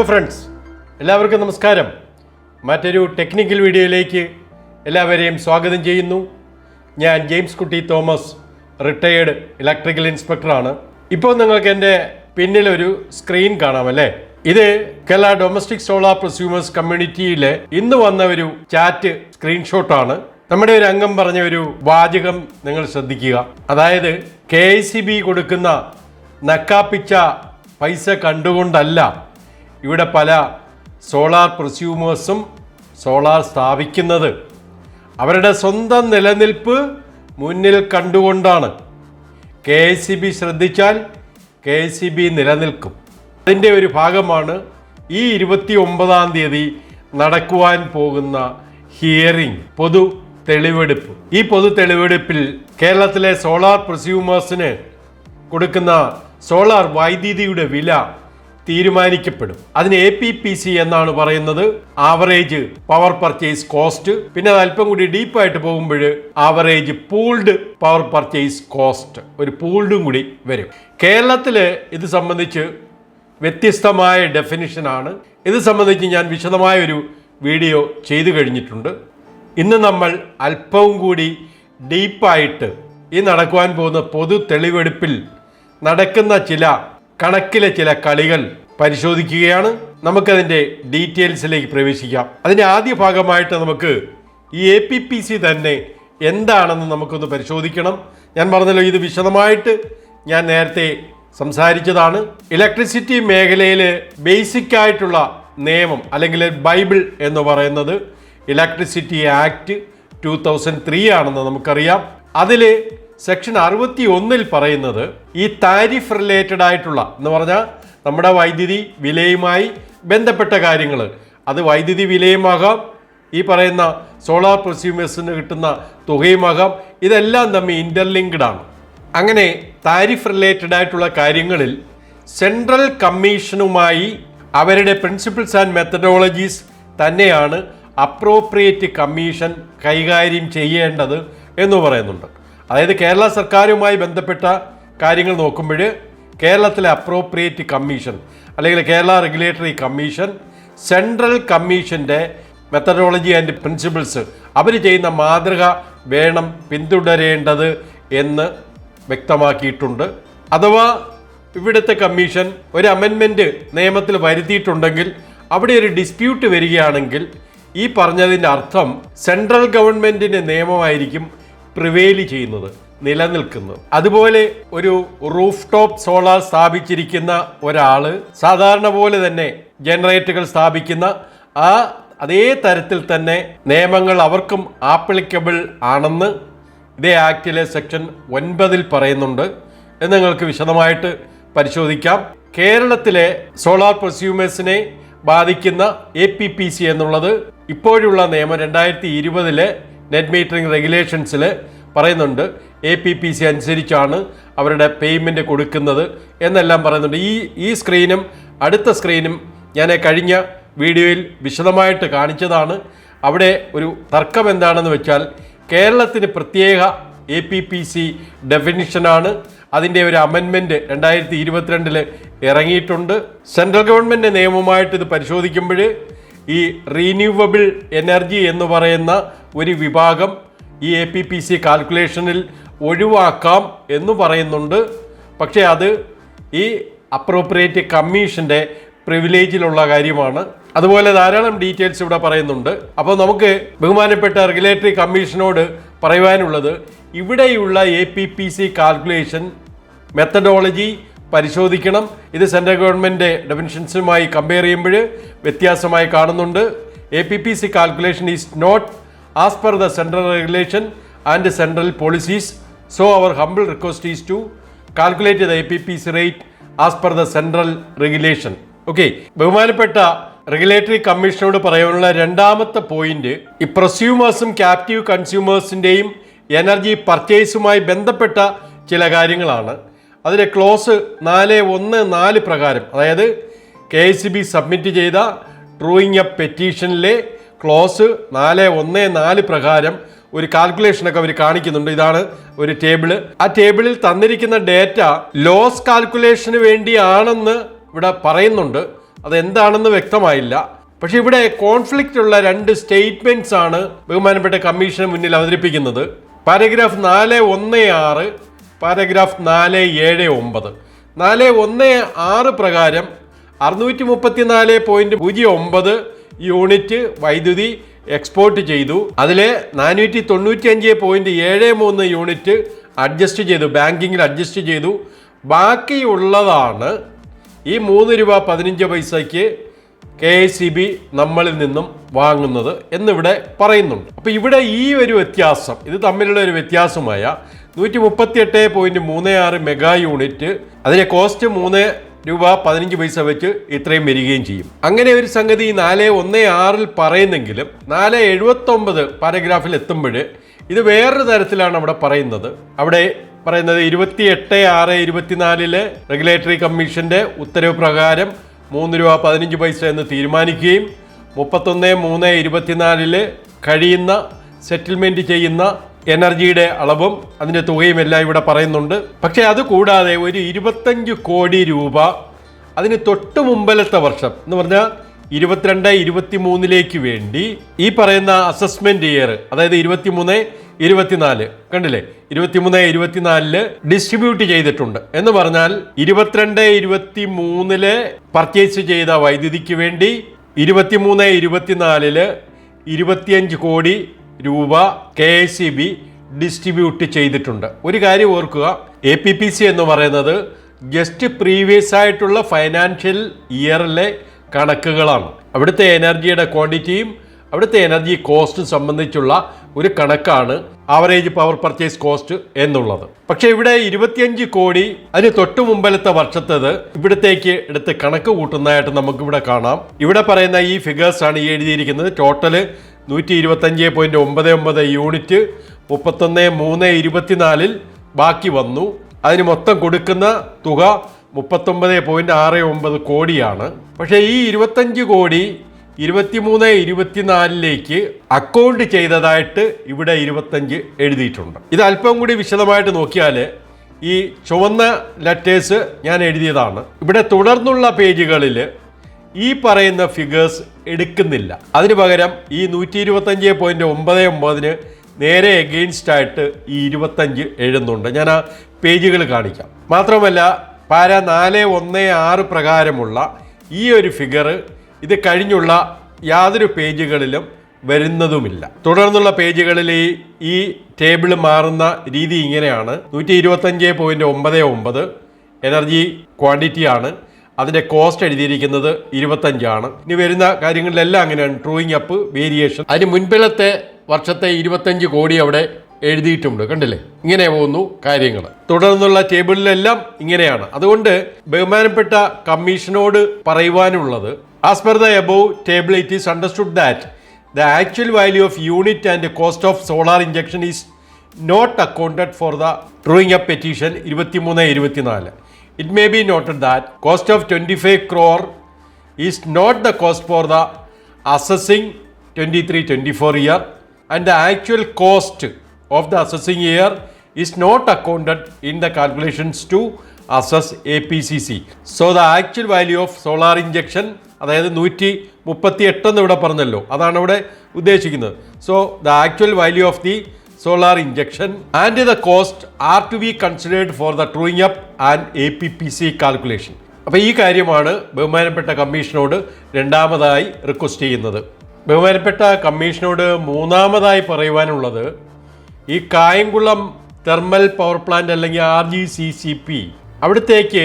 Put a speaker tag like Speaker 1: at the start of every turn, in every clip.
Speaker 1: Hello friends എല്ലാവർക്കും നമസ്കാരം. മറ്റൊരു ടെക്നിക്കൽ വീഡിയോയിലേക്ക് എല്ലാവരെയും സ്വാഗതം ചെയ്യുന്നു. ഞാൻ ജെയിംസ് കുട്ടി തോമസ് റിട്ടയേർഡ് ഇലക്ട്രിക്കൽ ഇൻസ്പെക്ടറാണ് ഇപ്പോൾ നിങ്ങൾക്ക് എന്റെ പിന്നിലൊരു സ്ക്രീൻ കാണാമല്ലേ ഇത് കേരള ഡൊമസ്റ്റിക് സോളാർ പ്രൊസ്യൂമേഴ്സ് കമ്മ്യൂണിറ്റിയിലെ ഇന്ന് വന്ന ഒരു ചാറ്റ് സ്ക്രീൻഷോട്ടാണ് നമ്മുടെ ഒരു അംഗം പറഞ്ഞ ഒരു വാചകം നിങ്ങൾ ശ്രദ്ധിക്കുക. അതായത് കെ കൊടുക്കുന്ന നക്കാപ്പിച്ച പൈസ കണ്ടുകൊണ്ടല്ല ഇവിടെ പല സോളാർ പ്രസ്യൂമേഴ്സും സോളാർ സ്ഥാപിക്കുന്നത്. അവരുടെ സ്വന്തം നിലനിൽപ്പ് മുന്നിൽ കണ്ടുകൊണ്ടാണ്. കെ സി ബി ശ്രദ്ധിച്ചാൽ കെ സി ബി നിലനിൽക്കും. അതിന്റെ ഒരു ഭാഗമാണ് ഈ ഇരുപത്തി ഒമ്പതാം തീയതി നടക്കുവാൻ പോകുന്ന ഹിയറിംഗ് പൊതു തെളിവെടുപ്പ്. ഈ പൊതു തെളിവെടുപ്പിൽ കേരളത്തിലെ സോളാർ പ്രസ്യൂമേഴ്സിന് കൊടുക്കുന്ന സോളാർ വൈദ്യുതിയുടെ വില തീരുമാനിക്കപ്പെടും. അതിന് എ പി പി സി എന്നാണ് പറയുന്നത്. ആവറേജ് പവർ പർച്ചേസ് കോസ്റ്റ് പിന്നെ അത് അല്പം കൂടി ഡീപ്പായിട്ട് പോകുമ്പോൾ average pooled power purchase cost ഒരു പൂൾഡും കൂടി വരും. കേരളത്തിൽ ഇത് സംബന്ധിച്ച് വ്യത്യസ്തമായ ഡെഫിനിഷനാണ് ഇത് സംബന്ധിച്ച് ഞാൻ വിശദമായൊരു വീഡിയോ ചെയ്തു കഴിഞ്ഞിട്ടുണ്ട്. ഇന്ന് നമ്മൾ അല്പവും കൂടി ഡീപ്പായിട്ട് ഈ നടക്കുവാൻ പോകുന്ന പൊതു തെളിവെടുപ്പിൽ നടക്കുന്ന ചില കണക്കിലെ ചില കളികൾ പരിശോധിക്കുകയാണ്. നമുക്കതിന്റെ ഡീറ്റെയിൽസിലേക്ക് പ്രവേശിക്കാം. അതിന്റെ ആദ്യ ഭാഗമായിട്ട് നമുക്ക് ഈ എ പി പി സി തന്നെ എന്താണെന്ന് നമുക്കൊന്ന് പരിശോധിക്കണം. ഞാൻ പറഞ്ഞല്ലോ ഇത് വിശദമായിട്ട് ഞാൻ നേരത്തെ സംസാരിച്ചതാണ്. ഇലക്ട്രിസിറ്റി മേഖലയിൽ ബേസിക് ആയിട്ടുള്ള നിയമം അല്ലെങ്കിൽ ബൈബിൾ എന്ന് പറയുന്നത് electricity act two thousand three ആണെന്ന് നമുക്കറിയാം. അതിൽ സെക്ഷൻ അറുപത്തി ഒന്നിൽ പറയുന്നത് ഈ താരിഫ് റിലേറ്റഡ് ആയിട്ടുള്ള എന്ന് പറഞ്ഞാൽ നമ്മുടെ വൈദ്യുതി വിലയുമായി ബന്ധപ്പെട്ട കാര്യങ്ങൾ അത് വൈദ്യുതി വിലയുമാകാം ഈ പറയുന്ന സോളാർ പ്രൊസ്യൂമേഴ്സിന് കിട്ടുന്ന തുകയുമാകാം ഇതെല്ലാം തമ്മിൽ ഇന്റർലിങ്ക്ഡ് ആണ്. അങ്ങനെ താരിഫ് റിലേറ്റഡ് ആയിട്ടുള്ള കാര്യങ്ങളിൽ സെൻട്രൽ കമ്മീഷനുമായി അവരുടെ പ്രിൻസിപ്പിൾസ് ആൻഡ് മെത്തഡോളജീസ് തന്നെയാണ് അപ്രോപ്രിയേറ്റ് കമ്മീഷൻ കൈകാര്യം ചെയ്യേണ്ടത് എന്ന് പറയുന്നുണ്ട്. അതായത് കേരള സർക്കാരുമായി ബന്ധപ്പെട്ട കാര്യങ്ങൾ നോക്കുമ്പോൾ കേരളത്തിലെ അപ്രോപ്രിയേറ്റ് കമ്മീഷൻ അല്ലെങ്കിൽ കേരള റെഗുലേറ്ററി കമ്മീഷൻ സെൻട്രൽ കമ്മീഷന്റെ മെത്തഡോളജി ആൻഡ് പ്രിൻസിപ്പിൾസ് അവർ ചെയ്യുന്ന മാതൃക വേണം പിന്തുടരേണ്ടത് എന്ന് വ്യക്തമാക്കിയിട്ടുണ്ട്. അഥവാ ഇവിടുത്തെ കമ്മീഷൻ ഒരു അമെൻമെന്റ് നിയമത്തിൽ വരുത്തിയിട്ടുണ്ടെങ്കിൽ അവിടെ ഒരു ഡിസ്പ്യൂട്ട് വരികയാണെങ്കിൽ ഈ പറഞ്ഞതിന്റെ അർത്ഥം സെൻട്രൽ ഗവൺമെന്റിന്റെ നിയമമായിരിക്കും പ്രിവെയിൽ ചെയ്യുന്നത് നിലനിൽക്കുന്നു അതുപോലെ ഒരു റൂഫ് ടോപ്പ് സോളാർ സ്ഥാപിച്ചിരിക്കുന്ന ഒരാൾ സാധാരണ പോലെ തന്നെ ജനറേറ്ററുകൾ സ്ഥാപിക്കുന്ന ആ അതേ തരത്തിൽ തന്നെ നിയമങ്ങൾ അവർക്കും ആപ്ലിക്കബിൾ ആണെന്ന് ഇതേ ആക്ടിലെ സെക്ഷൻ ഒൻപതിൽ പറയുന്നുണ്ട് എന്ന് നിങ്ങൾക്ക് വിശദമായിട്ട് പരിശോധിക്കാം. കേരളത്തിലെ സോളാർ പ്രൊസ്യൂമേഴ്സിനെ ബാധിക്കുന്ന എ പി പി സി എന്നുള്ളത് ഇപ്പോഴുള്ള നിയമം രണ്ടായിരത്തി ഇരുപതിലെ നെറ്റ് മീറ്ററിംഗ് റെഗുലേഷൻസിൽ പറയുന്നുണ്ട് എ പി പി സി അനുസരിച്ചാണ് അവരുടെ പേയ്മെന്റ് കൊടുക്കുന്നത് എന്നെല്ലാം പറയുന്നുണ്ട്. ഈ ഈ സ്ക്രീനും അടുത്ത സ്ക്രീനും ഞാൻ കഴിഞ്ഞ വീഡിയോയിൽ വിശദമായിട്ട് കാണിച്ചതാണ്. അവിടെ ഒരു തർക്കം എന്താണെന്ന് വെച്ചാൽ കേരളത്തിന് പ്രത്യേക എ പി പി സി ഡെഫിനിഷനാണ്. അതിന്റെ ഒരു അമെൻമെന്റ് രണ്ടായിരത്തി ഇരുപത്തിരണ്ടിൽ ഇറങ്ങിയിട്ടുണ്ട്. സെൻട്രൽ ഗവൺമെന്റ് നിയമവുമായിട്ട് ഇത് പരിശോധിക്കുമ്പോൾ ഈ റീന്യൂവബിൾ എനർജി എന്ന് പറയുന്ന ഒരു വിഭാഗം ഈ എ പി പി സി കാൽക്കുലേഷനിൽ ഒഴിവാക്കാം എന്ന് പറയുന്നുണ്ട്. പക്ഷേ അത് ഈ അപ്രോപ്രിയേറ്റ് കമ്മീഷന്റെ പ്രിവിലേജിലുള്ള കാര്യമാണ്. അതുപോലെ ധാരാളം ഡീറ്റെയിൽസ് ഇവിടെ പറയുന്നുണ്ട്. അപ്പോൾ നമുക്ക് ബഹുമാനപ്പെട്ട റെഗുലേറ്ററി കമ്മീഷനോട് പറയുവാനുള്ളത് ഇവിടെയുള്ള A P P C calculation methodology പരിശോധിക്കണം. ഇത് സെൻട്രൽ ഗവൺമെന്റ് ഡെഫിനിഷൻസുമായി കമ്പയർ ചെയ്യുമ്പോൾ വ്യത്യാസമായി കാണുന്നുണ്ട്. A P P C calculation is not as per the central regulation and central policies so our humble request is to calculate the A P P C rate as per the central regulation okay ബഹുമാനപ്പെട്ട regulatory കമ്മീഷനോട് പറയാനുള്ള രണ്ടാമത്തെ point ഈ പ്രൊസ്യൂമേഴ്സും captive കൺസ്യൂമേഴ്സിന്റെയും energy പർച്ചേസുമായി ബന്ധപ്പെട്ട ചില കാര്യങ്ങളാണ്. അതിലെ close നാല് ഒന്ന് നാല് പ്രകാരം അതായത് കെ സി ബി സബ്മിറ്റ് ചെയ്ത ട്രൂയിങ് എ പെറ്റീഷനിലെ ക്ലോസ് നാല് ഒന്ന് നാല് പ്രകാരം ഒരു കാൽക്കുലേഷനൊക്കെ അവർ കാണിക്കുന്നുണ്ട്. ഇതാണ് ഒരു ടേബിൾ ആ ടേബിളിൽ തന്നിരിക്കുന്ന ഡേറ്റ ലോസ് കാൽക്കുലേഷന് വേണ്ടിയാണെന്ന് ഇവിടെ പറയുന്നുണ്ട്. അതെന്താണെന്ന് വ്യക്തമായില്ല. പക്ഷെ ഇവിടെ കോൺഫ്ലിക്റ്റ് ഉള്ള രണ്ട് സ്റ്റേറ്റ്മെന്റ്സ് ആണ് ബഹുമാനപ്പെട്ട കമ്മീഷന് മുന്നിൽ അവതരിപ്പിക്കുന്നത്. പാരഗ്രാഫ് നാല് ഒന്ന് ആറ് പാരഗ്രാഫ് നാല് ഏഴ് ഒമ്പത്. നാല് ഒന്ന് ആറ് പ്രകാരം അറുന്നൂറ്റി മുപ്പത്തി നാല് പോയിന്റ് പൂജ്യം ഒമ്പത് യൂണിറ്റ് വൈദ്യുതി എക്സ്പോർട്ട് ചെയ്തു. അതിൽ നാനൂറ്റി തൊണ്ണൂറ്റി അഞ്ച് പോയിന്റ് ഏഴ് മൂന്ന് യൂണിറ്റ് അഡ്ജസ്റ്റ് ചെയ്തു ബാങ്കിങ്ങിൽ അഡ്ജസ്റ്റ് ചെയ്തു. ബാക്കിയുള്ളതാണ് ഈ മൂന്ന് രൂപ പതിനഞ്ച് പൈസയ്ക്ക് കെ എസ് സി ബി നമ്മളിൽ നിന്നും വാങ്ങുന്നത് എന്നിവിടെ പറയുന്നുണ്ട്. അപ്പോൾ ഇവിടെ ഈ ഒരു വ്യത്യാസം ഇത് തമ്മിലുള്ള ഒരു വ്യത്യാസമായ നൂറ്റി മുപ്പത്തി എട്ട് പോയിന്റ് മൂന്ന് ആറ് മെഗാ യൂണിറ്റ്. അതിന്റെ കോസ്റ്റ് മൂന്ന് രൂപ പതിനഞ്ച് പൈസ വെച്ച് ഇത്രയും വരികയും ചെയ്യും. അങ്ങനെ ഒരു സംഗതി നാല് ഒന്ന് ആറിൽ പറയുന്നെങ്കിലും നാല് എഴുപത്തി ഒമ്പത് പാരഗ്രാഫിൽ എത്തുമ്പോൾ ഇത് വേറൊരു തരത്തിലാണ് അവിടെ പറയുന്നത്. അവിടെ പറയുന്നത് ഇരുപത്തി എട്ട് ആറ് ഇരുപത്തിനാലിലെ റെഗുലേറ്ററി കമ്മീഷന്റെ ഉത്തരവ് പ്രകാരം മൂന്ന് രൂപ പതിനഞ്ച് പൈസ എന്ന് തീരുമാനിക്കുകയും മുപ്പത്തൊന്ന് മൂന്ന് ഇരുപത്തിനാലിൽ കഴിയുന്ന സെറ്റിൽമെന്റ് ചെയ്യുന്ന എനർജിയുടെ അളവും അതിന്റെ തുകയും എല്ലാം ഇവിടെ പറയുന്നുണ്ട്. പക്ഷേ അത് കൂടാതെ ഒരു ഇരുപത്തഞ്ച് കോടി രൂപ അതിന് തൊട്ട് മുമ്പലത്തെ വർഷം എന്ന് പറഞ്ഞാൽ ഇരുപത്തിരണ്ട് ഇരുപത്തി മൂന്നിലേക്ക് വേണ്ടി ഈ പറയുന്ന അസസ്മെന്റ് ഇയർ അതായത് ഇരുപത്തിമൂന്ന് ഇരുപത്തിനാല് കണ്ടില്ലേ? ഇരുപത്തിമൂന്ന് ഇരുപത്തിനാലിൽ ഡിസ്ട്രിബ്യൂട്ട് ചെയ്തിട്ടുണ്ട്. എന്ന് പറഞ്ഞാൽ ഇരുപത്തിരണ്ട് ഇരുപത്തി മൂന്നിൽ പർച്ചേസ് ചെയ്ത വൈദ്യുതിക്ക് വേണ്ടി ഇരുപത്തിമൂന്ന് ഇരുപത്തിനാലിൽ ഇരുപത്തിയഞ്ച് കോടി രൂപ കെ സി ബി ഡിസ്ട്രിബ്യൂട്ട് ചെയ്തിട്ടുണ്ട്. ഒരു കാര്യം ഓർക്കുക എ പി പി സി എന്ന് പറയുന്നത് ജസ്റ്റ് പ്രീവിയസ് ആയിട്ടുള്ള ഫൈനാൻഷ്യൽ ഇയറിലെ കണക്കുകളാണ്. അവിടുത്തെ എനർജിയുടെ ക്വാണ്ടിറ്റിയും അവിടുത്തെ എനർജി കോസ്റ്റും സംബന്ധിച്ചുള്ള ഒരു കണക്കാണ് ആവറേജ് പവർ പർച്ചേസ് കോസ്റ്റ് എന്നുള്ളത്. പക്ഷേ ഇവിടെ ഇരുപത്തിയഞ്ച് കോടി അതിന് തൊട്ടു മുമ്പലത്തെ വർഷത്തേത് ഇവിടത്തേക്ക് എടുത്ത് കണക്ക് കൂട്ടുന്നതായിട്ട് നമുക്കിവിടെ കാണാം. ഇവിടെ പറയുന്ന ഈ ഫിഗേഴ്സ് ആണ് ഈ എഴുതിയിരിക്കുന്നത്. ടോട്ടൽ നൂറ്റി ഇരുപത്തഞ്ച് പോയിന്റ് ഒമ്പത് ഒമ്പത് യൂണിറ്റ് മുപ്പത്തൊന്ന് മൂന്ന് ഇരുപത്തിനാലിൽ ബാക്കി വന്നു. അതിന് മൊത്തം കൊടുക്കുന്ന തുക മുപ്പത്തൊമ്പത് പോയിന്റ് ആറ് ഒമ്പത് കോടിയാണ്. പക്ഷേ ഈ ഇരുപത്തഞ്ച് കോടി ഇരുപത്തിമൂന്ന് ഇരുപത്തിനാലിലേക്ക് അക്കൗണ്ട് ചെയ്തതായിട്ട് ഇവിടെ ഇരുപത്തഞ്ച് എഴുതിയിട്ടുണ്ട്. ഇത് അല്പം കൂടി വിശദമായിട്ട് നോക്കിയാൽ ഈ ചുവന്ന ലെറ്റേഴ്സ് ഞാൻ എഴുതിയതാണ്. ഇവിടെ തുടർന്നുള്ള പേജുകളിൽ ഈ പറയുന്ന ഫിഗേഴ്സ് എടുക്കുന്നില്ല. അതിനു പകരം ഈ നൂറ്റി ഇരുപത്തഞ്ച് പോയിന്റ് ഒമ്പത് ഒമ്പതിന് നേരെ എഗെയിൻസ്റ്റ് ആയിട്ട് ഈ ഇരുപത്തഞ്ച് എഴുതുന്നുണ്ട്. ഞാൻ ആ പേജുകൾ കാണിക്കാം. മാത്രമല്ല പാര നാല് ഒന്ന് ആറ് പ്രകാരമുള്ള ഈ ഒരു ഫിഗർ ഇത് കഴിഞ്ഞുള്ള യാതൊരു പേജുകളിലും വരുന്നതുമില്ല. തുടർന്നുള്ള പേജുകളിൽ ഈ ഈ ടേബിൾ മാറുന്ന രീതി ഇങ്ങനെയാണ്. നൂറ്റി ഇരുപത്തഞ്ച് പോയിന്റ് ഒമ്പത് ഒമ്പത് എനർജി ക്വാണ്ടിറ്റിയാണ് അതിന്റെ കോസ്റ്റ് എഴുതിയിരിക്കുന്നത് ഇരുപത്തഞ്ചാണ്. ഇനി വരുന്ന കാര്യങ്ങളിലെല്ലാം അങ്ങനെയാണ്. ഡ്രോയിങ് അപ്പ് വേരിയേഷൻ അതിന് മുൻപിലത്തെ വർഷത്തെ ഇരുപത്തഞ്ച് കോടി അവിടെ എഴുതിയിട്ടുണ്ട്. കണ്ടില്ലേ? ഇങ്ങനെ പോകുന്നു കാര്യങ്ങൾ. തുടർന്നുള്ള ടേബിളിലെല്ലാം ഇങ്ങനെയാണ്. അതുകൊണ്ട് ബഹുമാനപ്പെട്ട കമ്മീഷനോട് പറയുവാനുള്ളത് as per the above table it is understood that the actual value of unit and cost of solar injection is not accounted for the drawing up petition ഇരുപത്തിമൂന്ന് ഇരുപത്തിനാല്. That cost of twenty five crore is not the cost for the assessing twenty three twenty four year and the actual cost of the assessing year is not accounted in the calculations to assess APCC. So the actual value of solar injection അതായത് നൂറ്റി മുപ്പത്തി എട്ടെന്ന് ഇവിടെ പറഞ്ഞല്ലോ. അതാണ് ഇവിടെ ഉദ്ദേശിക്കുന്നത്. So the actual value of the solar injection and the cost are to be considered for the truing up and A P P C calculation അപ്പോൾ ഈ കാര്യമാണ് ബഹുമാനപ്പെട്ട കമ്മീഷനോട് രണ്ടാമതായി റിക്വസ്റ്റ് ചെയ്യുന്നത്. ബഹുമാനപ്പെട്ട കമ്മീഷനോട് മൂന്നാമതായി പറയുവാനുള്ളത് ഈ കായംകുളം തെർമൽ പവർ പ്ലാന്റ് അല്ലെങ്കിൽ R G C C P അവിടത്തേക്ക്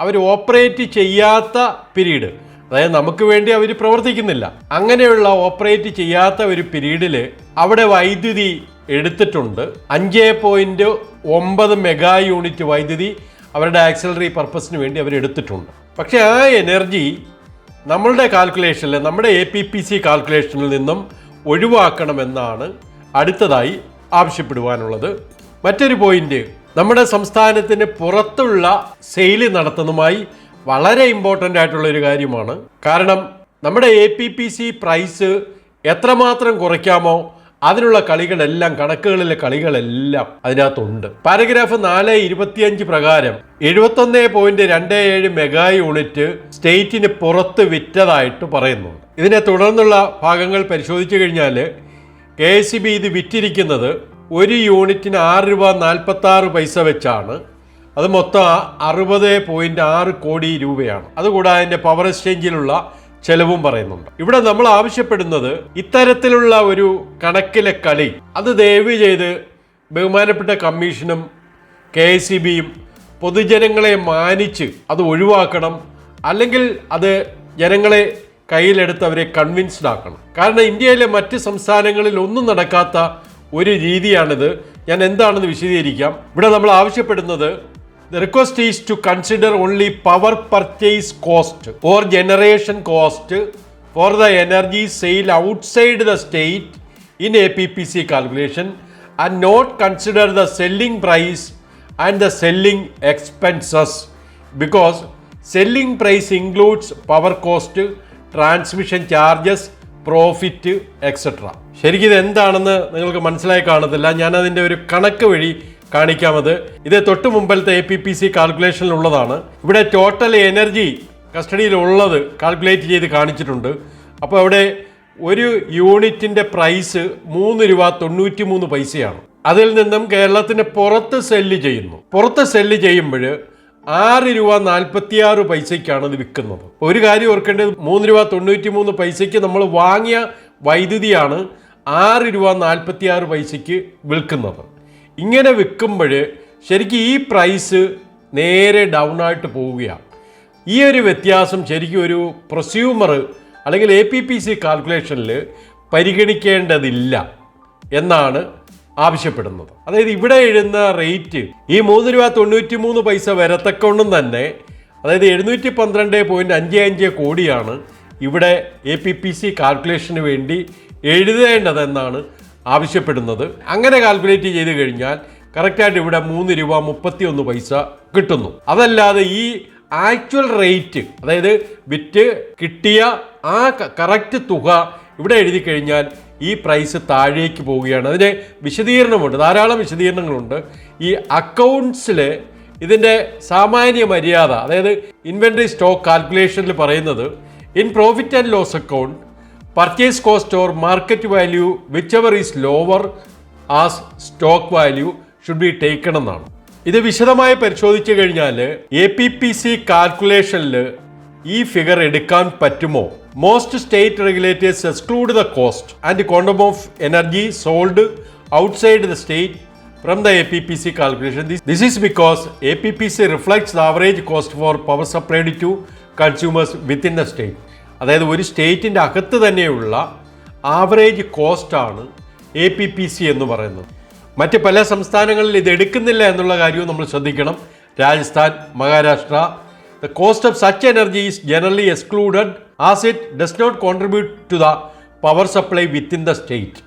Speaker 1: അവർ ഓപ്പറേറ്റ് ചെയ്യാത്ത പിരീഡ് അതായത് നമുക്ക് വേണ്ടി അവർ പ്രവർത്തിക്കുന്നില്ല. അങ്ങനെയുള്ള ഓപ്പറേറ്റ് ചെയ്യാത്ത ഒരു പിരീഡിൽ അവിടെ വൈദ്യുതി എടുത്തിട്ടുണ്ട്. അഞ്ച് പോയിന്റ് ഒമ്പത് മെഗാ യൂണിറ്റ് വൈദ്യുതി അവരുടെ ആക്സിലറി പർപ്പസിന് വേണ്ടി അവർ എടുത്തിട്ടുണ്ട്. പക്ഷേ ആ എനർജി നമ്മളുടെ കാൽക്കുലേഷനിൽ നമ്മുടെ എ പി പി സി കാൽക്കുലേഷനിൽ നിന്നും ഒഴിവാക്കണമെന്നാണ് അടുത്തതായി ആവശ്യപ്പെടുവാനുള്ളത്. മറ്റൊരു പോയിന്റ് നമ്മുടെ സംസ്ഥാനത്തിന് പുറത്തുള്ള സെയിൽ നടത്തുന്നതുമായി വളരെ ഇമ്പോർട്ടന്റ് ആയിട്ടുള്ള ഒരു കാര്യമാണ്. കാരണം നമ്മുടെ A P P C price എത്രമാത്രം കുറയ്ക്കാമോ അതിനുള്ള കളികളെല്ലാം കണക്കുകളിലെ കളികളെല്ലാം അതിനകത്തുണ്ട്. പാരഗ്രാഫ് നാല് ഇരുപത്തിയഞ്ച് പ്രകാരം എഴുപത്തൊന്ന് പോയിന്റ് രണ്ട് ഏഴ് മെഗാ യൂണിറ്റ് സ്റ്റേറ്റിന് പുറത്ത് വിറ്റതായിട്ട് പറയുന്നു. ഇതിനെ തുടർന്നുള്ള ഭാഗങ്ങൾ പരിശോധിച്ചു കഴിഞ്ഞാൽ കെ എസ് ബി ഇത് വിറ്റിരിക്കുന്നത് ഒരു യൂണിറ്റിന് ആറ് രൂപ നാൽപ്പത്തി ആറ് പൈസ വെച്ചാണ്. അത് മൊത്തം അറുപത് പോയിന്റ് ആറ് കോടി രൂപയാണ്. അതുകൂടാതെ അതിന്റെ പവർ എക്സ്ചേഞ്ചിലുള്ള ചെലവും പറയുന്നുണ്ട്. ഇവിടെ നമ്മൾ ആവശ്യപ്പെടുന്നത് ഇത്തരത്തിലുള്ള ഒരു കണക്കിലെ കളി അത് ദയവ് ചെയ്ത് ബഹുമാനപ്പെട്ട കമ്മീഷനും കെ സി ബിയും പൊതുജനങ്ങളെ മാനിച്ച് അത് ഒഴിവാക്കണം അല്ലെങ്കിൽ അത് ജനങ്ങളെ കയ്യിലെടുത്ത് അവരെ കൺവിൻസ്ഡ് ആക്കണം. കാരണം ഇന്ത്യയിലെ മറ്റ് സംസ്ഥാനങ്ങളിൽ ഒന്നും നടക്കാത്ത ഒരു രീതിയാണിത്. ഞാൻ എന്താണെന്ന് വിശദീകരിക്കാം. ഇവിടെ നമ്മൾ ആവശ്യപ്പെടുന്നത് The request is to consider only power purchase cost or generation cost for the energy sale outside the state in APPC calculation and not consider the selling price and the selling expenses because selling price includes power cost, transmission charges, profit etcetera ശരിക്കും ഇത് എന്താണെന്ന് നിങ്ങൾക്ക് മനസ്സിലായി കാണത്തില്ല ഞാൻ അതിന്റെ ഒരു കണക്ക് വഴി കാണിക്കാമത്. ഇത് തൊട്ട് മുമ്പലത്തെ എ പി പി സി കാൽക്കുലേഷനിലുള്ളതാണ് ഇവിടെ ടോട്ടൽ എനർജി കസ്റ്റഡിയിലുള്ളത് കാൽക്കുലേറ്റ് ചെയ്ത് കാണിച്ചിട്ടുണ്ട്. അപ്പോൾ അവിടെ ഒരു യൂണിറ്റിന്റെ പ്രൈസ് മൂന്ന് രൂപ തൊണ്ണൂറ്റി മൂന്ന് പൈസയാണ്. അതിൽ നിന്നും കേരളത്തിന് പുറത്ത് സെല്ല് ചെയ്യുന്നു. പുറത്ത് സെല്ല് ചെയ്യുമ്പോൾ ആറ് രൂപ നാൽപ്പത്തിയാറ് പൈസയ്ക്കാണ് ഇത് വിൽക്കുന്നത്. ഒരു കാര്യം ഓർക്കേണ്ടത് മൂന്ന് രൂപ തൊണ്ണൂറ്റി മൂന്ന് പൈസയ്ക്ക് നമ്മൾ വാങ്ങിയ വൈദ്യുതിയാണ് ആറ് രൂപ നാൽപ്പത്തിയാറ് പൈസയ്ക്ക് വിൽക്കുന്നത്. ഇങ്ങനെ വിൽക്കുമ്പോൾ ശരിക്കും ഈ പ്രൈസ് നേരെ ഡൗൺ ആയിട്ട് പോവുകയാണ്. ഈ ഒരു വ്യത്യാസം ശരിക്കും ഒരു പ്രൊസ്യൂമർ അല്ലെങ്കിൽ എ പി പി സി കാൽക്കുലേഷനിൽ പരിഗണിക്കേണ്ടതില്ല എന്നാണ് ആവശ്യപ്പെടുന്നത്. അതായത് ഇവിടെ എഴുതുന്ന റേറ്റ് ഈ മൂന്ന് രൂപ തൊണ്ണൂറ്റി മൂന്ന് പൈസ വരത്തക്കൊണ്ടും തന്നെ അതായത് എഴുന്നൂറ്റി പന്ത്രണ്ട് പോയിന്റ് അഞ്ച് അഞ്ച് കോടിയാണ് ഇവിടെ എ പി പി സി കാൽക്കുലേഷന് വേണ്ടി എഴുതേണ്ടതെന്നാണ് ആവശ്യപ്പെടുന്നത്. അങ്ങനെ കാൽക്കുലേറ്റ് ചെയ്ത് കഴിഞ്ഞാൽ കറക്റ്റായിട്ട് ഇവിടെ മൂന്ന് രൂപ മുപ്പത്തി ഒന്ന് പൈസ കിട്ടുന്നു. അതല്ലാതെ ഈ ആക്ച്വൽ റേറ്റ് അതായത് വിറ്റ് കിട്ടിയ ആ കറക്റ്റ് തുക ഇവിടെ എഴുതി കഴിഞ്ഞാൽ ഈ പ്രൈസ് താഴേക്ക് പോവുകയാണ്. അതിന് വിശദീകരണമുണ്ട് ധാരാളം വിശദീകരണങ്ങളുണ്ട്. ഈ അക്കൗണ്ട്സിൽ ഇതിന്റെ സാമാന്യ മര്യാദ അതായത് ഇൻവെൻട്രി സ്റ്റോക്ക് കാൽക്കുലേഷനിൽ പറയുന്നത് in profit and loss account purchase cost or market value whichever is lower as stock value should be taken എന്നാണ് ഇത് വിശദമായി പരിശോധിച്ചു കഴിഞ്ഞാൽ എ പി പി സി കാൽക്കുലേഷനിൽ ഈ ഫിഗർ എടുക്കാൻ പറ്റുമോ most state regulators exclude the cost and quantum of energy sold outside the state from the APPC calculation. This, this is because APPC reflects the average cost for power supplied to consumers within the state. അതായത് ഒരു സ്റ്റേറ്റിന്റെ അകത്ത് തന്നെയുള്ള average കോസ്റ്റാണ് A P P C എന്ന് പറയുന്നത്. മറ്റ് പല സംസ്ഥാനങ്ങളിൽ ഇത് എടുക്കുന്നില്ല എന്നുള്ള കാര്യവും നമ്മൾ ശ്രദ്ധിക്കണം. Rajasthan Maharashtra the cost of such energy is generally excluded as it does not contribute to the power supply within the state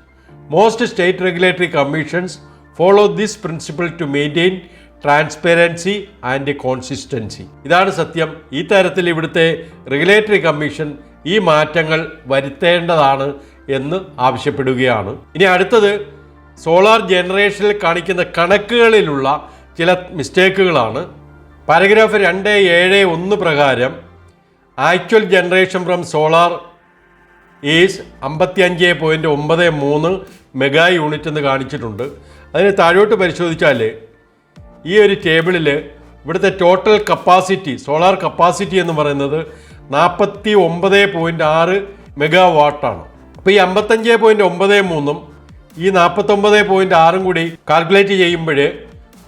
Speaker 1: most state regulatory commissions follow this principle to maintain transparency and consistency ഇതാണ് സത്യം. ഈ തരത്തിൽ ഇവിടുത്തെ regulatory commission ഈ മാറ്റങ്ങൾ വരുത്തേണ്ടതാണ് എന്ന് ആവശ്യപ്പെടുകയാണ്. ഇനി അടുത്തത് സോളാർ ജനറേഷനിൽ കാണിക്കുന്ന കണക്കുകളിലുള്ള ചില മിസ്റ്റേക്കുകളാണ് പാരഗ്രാഫ് രണ്ട് ഏഴ് ഒന്ന് പ്രകാരം actual generation from solar is അമ്പത്തി അഞ്ച് പോയിന്റ് ഒമ്പത് മൂന്ന് മെഗാ യൂണിറ്റ് എന്ന് കാണിച്ചിട്ടുണ്ട്. അതിന് താഴോട്ട് പരിശോധിച്ചാൽ ഈ ഒരു ടേബിളിൽ ഇവിടുത്തെ ടോട്ടൽ കപ്പാസിറ്റി സോളാർ കപ്പാസിറ്റി എന്ന് പറയുന്നത് നാൽപ്പത്തി ഒമ്പത് പോയിന്റ് ആറ് മെഗാ വാട്ടാണ് അപ്പോൾ ഈ അമ്പത്തഞ്ച് പോയിന്റ് ഒമ്പത് മൂന്നും ഈ നാൽപ്പത്തൊമ്പത് പോയിന്റ് ആറും കൂടി കാൽക്കുലേറ്റ് ചെയ്യുമ്പോൾ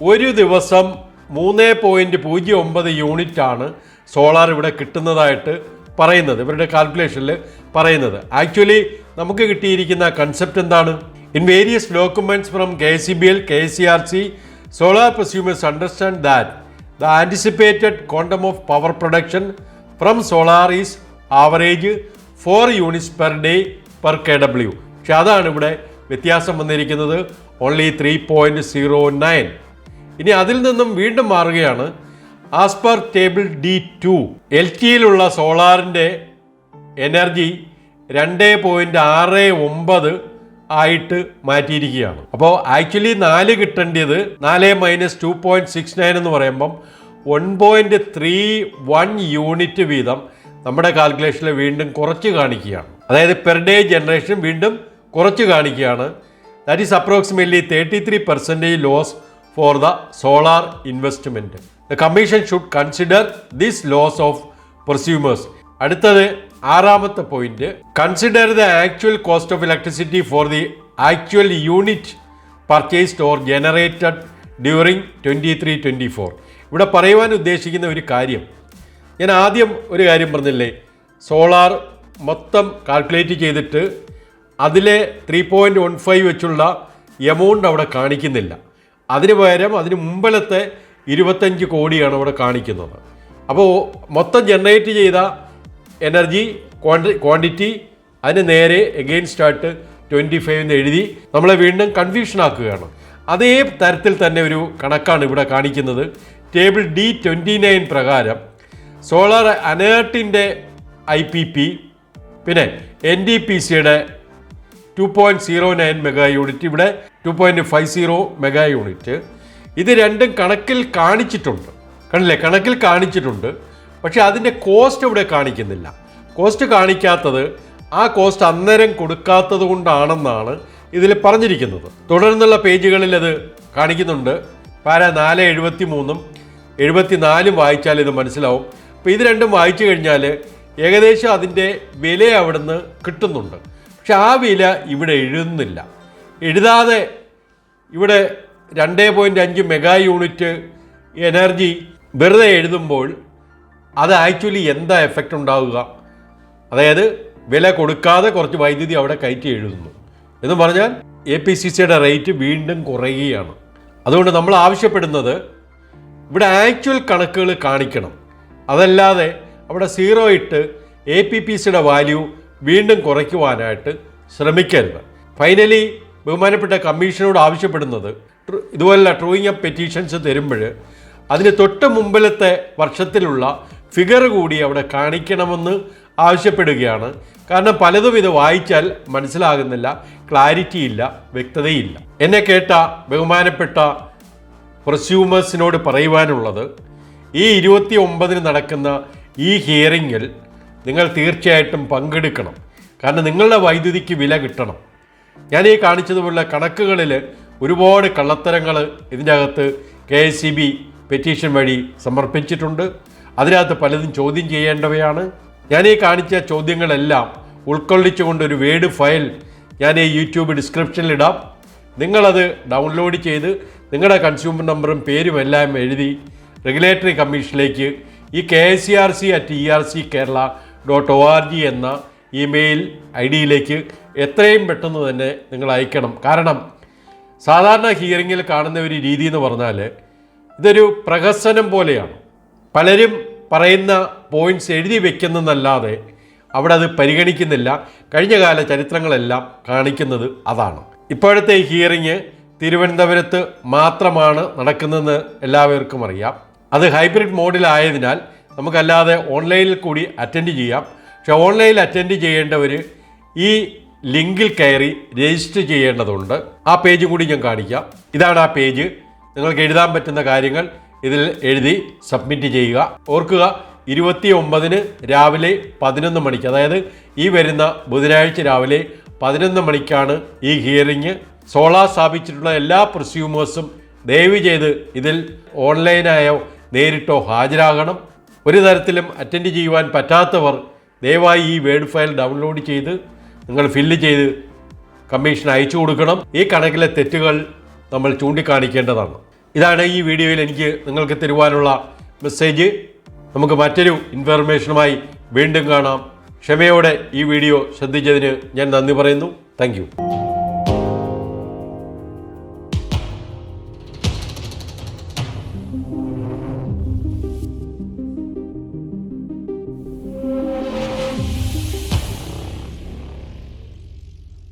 Speaker 1: ഒരു ദിവസം മൂന്ന് പോയിന്റ് പൂജ്യം ഒമ്പത് യൂണിറ്റാണ് സോളാർ ഇവിടെ കിട്ടുന്നതായിട്ട് പറയുന്നത് ഇവരുടെ കാൽക്കുലേഷനിൽ പറയുന്നത്. ആക്ച്വലി നമുക്ക് കിട്ടിയിരിക്കുന്ന കൺസെപ്റ്റ് എന്താണ്? In various documents from K C B L K C R C solar prosumers understand that the anticipated quantum of power production from solar is average four units per day per K W പക്ഷെ അതാണ് ഇവിടെ വ്യത്യാസം വന്നിരിക്കുന്നത്. Only three point zero nine ഇനി അതിൽ നിന്നും വീണ്ടും മാറുകയാണ്. As per table D two L ടിയിലുള്ള സോളാറിന്റെ എനർജി രണ്ട് പോയിന്റ് ആറ് ഒമ്പത് ആയിട്ട് മാറ്റിയിരിക്കുകയാണ്. അപ്പോൾ ആക്ച്വലി നാല് കിട്ടേണ്ടത് നാല് minus two point six nine എന്ന് പറയുമ്പം one point three one unit വീതം നമ്മുടെ കാൽക്കുലേഷനിൽ വീണ്ടും കുറച്ച് കാണിക്കുകയാണ്. അതായത് പെർ ഡേ ജനറേഷൻ വീണ്ടും കുറച്ച് കാണിക്കുകയാണ്. That is approximately thirty three percentage loss for the solar investment the commission should consider this loss of prosumers അടുത്തത് ആറാമത്തെ point. Consider the actual cost of electricity for the actual unit purchased or generated during twenty three twenty four ഇവിടെ പറയുവാൻ ഉദ്ദേശിക്കുന്ന ഒരു കാര്യം. ഞാൻ ആദ്യം ഒരു കാര്യം പറഞ്ഞില്ലേ? സോളാർ മൊത്തം കാൽക്കുലേറ്റ് ചെയ്തിട്ട് അതിലെ ത്രീ പോയിന്റ് വൺ ഫൈവ് വെച്ചുള്ള എമൗണ്ട് അവിടെ കാണിക്കുന്നില്ല. അതിന് പകരം അതിന് മുമ്പിലത്തെ ഇരുപത്തഞ്ച് കോടിയാണ് അവിടെ കാണിക്കുന്നത്. അപ്പോൾ മൊത്തം ജനറേറ്റ് ചെയ്ത എനർജി ക്വാണ്ടിറ്റി അതിന് നേരെ എഗെയിൻസ്റ്റ് ആയിട്ട് ട്വന്റി ഫൈവ് എന്ന് എഴുതി നമ്മളെ വീണ്ടും കൺഫ്യൂഷൻ ആക്കുകയാണ്. അതേ തരത്തിൽ തന്നെ ഒരു കണക്കാണ് ഇവിടെ കാണിക്കുന്നത്. ടേബിൾ ഡി ട്വന്റി നയൻ പ്രകാരം സോളാർ അനേർട്ടിന്റെ ഐ പി പി പിന്നെ എൻ ഡി പി സിയുടെ two point zero nine mega unit ഇവിടെ two point five zero mega unit ഇത് രണ്ടും കണക്കിൽ കാണിച്ചിട്ടുണ്ട്. കണ്ടില്ലേ? കണക്കിൽ കാണിച്ചിട്ടുണ്ട്. പക്ഷെ അതിന്റെ കോസ്റ്റ് ഇവിടെ കാണിക്കുന്നില്ല. കോസ്റ്റ് കാണിക്കാത്തത് ആ കോസ്റ്റ് അന്നേരം കൊടുക്കാത്തത് കൊണ്ടാണെന്നാണ് ഇതിൽ പറഞ്ഞിരിക്കുന്നത്. തുടർന്നുള്ള പേജുകളിൽ അത് കാണിക്കുന്നുണ്ട്. പാര നാല് എഴുപത്തി മൂന്നും എഴുപത്തി നാലും വായിച്ചാൽ ഇത് മനസ്സിലാവും. അപ്പോൾ ഇത് രണ്ടും വായിച്ചു കഴിഞ്ഞാൽ ഏകദേശം അതിന്റെ വില അവിടുന്ന് കിട്ടുന്നുണ്ട്. പക്ഷെ ആ വില ഇവിടെ എഴുതുന്നില്ല. എഴുതാതെ ഇവിടെ രണ്ട് പോയിന്റ് അഞ്ച് മെഗാ യൂണിറ്റ് എനർജി വെറുതെ എഴുതുമ്പോൾ അത് ആക്ച്വലി എന്താ എഫക്റ്റ് ഉണ്ടാവുക? അതായത് വില കൊടുക്കാതെ കുറച്ച് വൈദ്യുതി അവിടെ കയറ്റി എഴുതുന്നു. എന്ന് പറഞ്ഞാൽ എ പി സി സിയുടെ റേറ്റ് വീണ്ടും കുറയുകയാണ്. അതുകൊണ്ട് നമ്മൾ ആവശ്യപ്പെടുന്നത് ഇവിടെ ആക്ച്വൽ കണക്കുകൾ കാണിക്കണം. അതല്ലാതെ അവിടെ സീറോ ഇട്ട് എ പി പി സിയുടെ വാല്യൂ വീണ്ടും കുറയ്ക്കുവാനായിട്ട് ശ്രമിക്കരുത്. ഫൈനലി ബഹുമാനപ്പെട്ട കമ്മീഷനോട് ആവശ്യപ്പെടുന്നത് ഇതുപോലുള്ള ട്രൂയിങ് അപ്പ് പെറ്റീഷൻസ് തരുമ്പോൾ അതിന് തൊട്ട് മുമ്പിലത്തെ വർഷത്തിലുള്ള ഫിഗർ കൂടി അവിടെ കാണിക്കണമെന്ന് ആവശ്യപ്പെടുകയാണ്. കാരണം പലതും ഇത് വായിച്ചാൽ മനസ്സിലാകുന്നില്ല ക്ലാരിറ്റി ഇല്ല വ്യക്തതയില്ല. എന്നെ കേട്ട ബഹുമാനപ്പെട്ട പ്രസ്യൂമേഴ്സിനോട് പറയുവാനുള്ളത് ഈ ഇരുപത്തി ഒമ്പതിന് നടക്കുന്ന ഈ ഹിയറിങ്ങിൽ നിങ്ങൾ തീർച്ചയായിട്ടും പങ്കെടുക്കണം. കാരണം നിങ്ങളുടെ വൈദ്യുതിക്ക് വില കിട്ടണം. ഞാൻ ഈ കാണിച്ചതുപോലുള്ള കണക്കുകളിൽ ഒരുപാട് കള്ളത്തരങ്ങൾ ഇതിന്റെ അകത്ത് K S C B petition വഴി സമർപ്പിച്ചിട്ടുണ്ട്. അതിനകത്ത് പലതും ചോദ്യം ചെയ്യേണ്ടവയാണ്. ഞാൻ ഈ കാണിച്ച ചോദ്യങ്ങളെല്ലാം ഉൾക്കൊള്ളിച്ചുകൊണ്ട് ഒരു വേഡ് ഫയൽ ഞാൻ ഈ യൂട്യൂബ് ഡിസ്ക്രിപ്ഷനിലിടാം നിങ്ങളത് ഡൗൺലോഡ് ചെയ്ത് നിങ്ങളുടെ കൺസ്യൂമർ നമ്പറും പേരും എല്ലാം എഴുതി റെഗുലേറ്ററി കമ്മീഷനിലേക്ക് ഈ K S C R C at E R C Kerala dot O R G എന്ന ഇമെയിൽ ഐ ഡിയിലേക്ക് എത്രയും പെട്ടെന്ന് തന്നെ നിങ്ങൾ അയക്കണം. കാരണം സാധാരണ ഹിയറിങ്ങിൽ കാണുന്ന ഒരു രീതി എന്ന് പറഞ്ഞാൽ ഇതൊരു പ്രഹസനം പോലെയാണ്. പലരും പറയുന്ന പോയിന്റ്സ് എഴുതി വെക്കുന്നതല്ലാതെ അവിടെ അത് പരിഗണിക്കുന്നില്ല. കഴിഞ്ഞകാല ചരിത്രങ്ങളെല്ലാം കാണിക്കുന്നത് അതാണ്. ഇപ്പോഴത്തെ ഹിയറിങ് തിരുവനന്തപുരത്ത് മാത്രമാണ് നടക്കുന്നതെന്ന് എല്ലാവർക്കും അറിയാം. അത് ഹൈബ്രിഡ് മോഡിലായതിനാൽ നമുക്കല്ലാതെ ഓൺലൈനിൽ കൂടി അറ്റൻഡ് ചെയ്യാം. പക്ഷെ ഓൺലൈനിൽ അറ്റൻഡ് ചെയ്യേണ്ടവർ ഈ ലിങ്കിൽ കയറി രജിസ്റ്റർ ചെയ്യേണ്ടതുണ്ട്. ആ പേജ് കൂടി ഞാൻ കാണിക്കാം. ഇതാണ് ആ പേജ് നിങ്ങൾക്ക് എഴുതാൻ പറ്റുന്ന കാര്യങ്ങൾ ഇതിൽ എഴുതി സബ്മിറ്റ് ചെയ്യുക. ഓർക്കുക ഇരുപത്തി ഒമ്പതിന് രാവിലെ പതിനൊന്ന് മണിക്ക് അതായത് ഈ വരുന്ന ബുധനാഴ്ച രാവിലെ പതിനൊന്ന് മണിക്കാണ് ഈ ഹിയറിങ് സോളാർ സ്ഥാപിച്ചിട്ടുള്ള എല്ലാ പ്രസ്യൂമേഴ്സും ദയവ് ചെയ്ത് ഇതിൽ ഓൺലൈനായോ നേരിട്ടോ ഹാജരാകണം. ഒരു തരത്തിലും അറ്റൻഡ് ചെയ്യുവാൻ പറ്റാത്തവർ ദയവായി ഈ വേഡ് ഫയൽ ഡൗൺലോഡ് ചെയ്ത് നിങ്ങൾ ഫില്ല് ചെയ്ത് കമ്മീഷൻ അയച്ചു കൊടുക്കണം. ഈ കണക്കിലെ തെറ്റുകൾ നമ്മൾ ചൂണ്ടിക്കാണിക്കേണ്ടതാണ്. ഇതാണ് ഈ വീഡിയോയിൽ എനിക്ക് നിങ്ങൾക്ക് തരുവാനുള്ള മെസ്സേജ് നമുക്ക് മറ്റൊരു ഇൻഫർമേഷനുമായി വീണ്ടും കാണാം. ക്ഷമയോടെ ഈ വീഡിയോ ശ്രദ്ധിച്ചതിന് ഞാൻ നന്ദി പറയുന്നു. താങ്ക്